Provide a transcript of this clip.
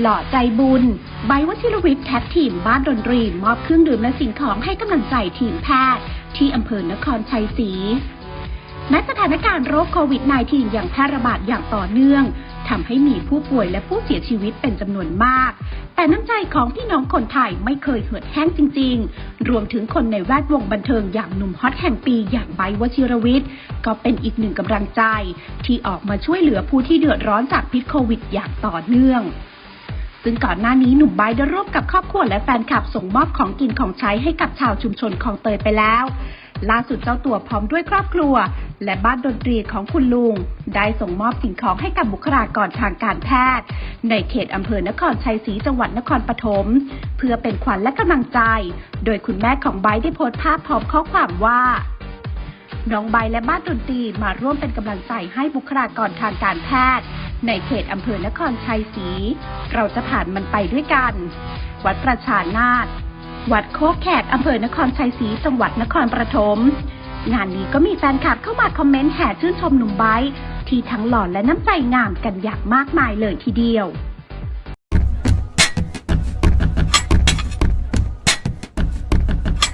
หล่อใจบุญใบวชิรวิทย์แท็กทีมบ้านดนตรี มอบเครื่องดื่มและสิ่งของให้กำลังใจทีมแพทย์ ที่อำเภอนครชัยศรีแม้สถานการณ์โรคโควิด -19 ยังแพร่ระบาดอย่างต่อเนื่องทำให้มีผู้ป่วยและผู้เสียชีวิตเป็นจำนวนมาก แต่น้ำใจของพี่น้องคนไทยไม่เคยเหือดแห้งจริง ๆ รวมถึงคนในแวดวงบันเทิงอย่างหนุ่มฮอตแห่งปีอย่างไบวชิรวิทย์ ก็เป็นอีกหนึ่งกำลังใจ ที่ออกมาช่วยเหลือผู้ที่เดือดร้อนจากพิษโควิดอย่างต่อเนื่อง ซึ่งก่อนหน้านี้หนุ่มไบได้ร่วมกับครอบครัวและแฟนคลับส่งมอบของกินของใช้ให้กับชาวชุมชนคลองเตยไปแล้ว ล่าสุดเจ้าตัวพร้อมด้วยครอบครัว และบ้านดนตรีของคุณลุง ได้ส่งมอบสิ่งของให้กับบุคลากรทางการแพทย์ ในเขตอำเภอนครชัยศรีจังหวัดนครปฐมเพื่อเป็นขวัญและกำลังใจ โดยคุณแม่ของไบได้โพสต์ภาพพร้อมข้อความว่าน้องใบและบ้านดนตรีมาร่วมเป็นกำลังใจให้บุคลากรทางการแพทย์ ในเขตอำเภอนครชัยศรี เราจะผ่านมันไปด้วยกัน วัดประชานาถวัดโคกแขกอำเภอนครชัยศรีจังหวัดนครปฐมงานนี้ก็มีแฟนคลับเข้ามาคอมเมนต์แห่ชื่นชมหนุ่มไบที่ทั้งหล่อและน้ำใจงามกันอย่างมากมายเลยทีเดียว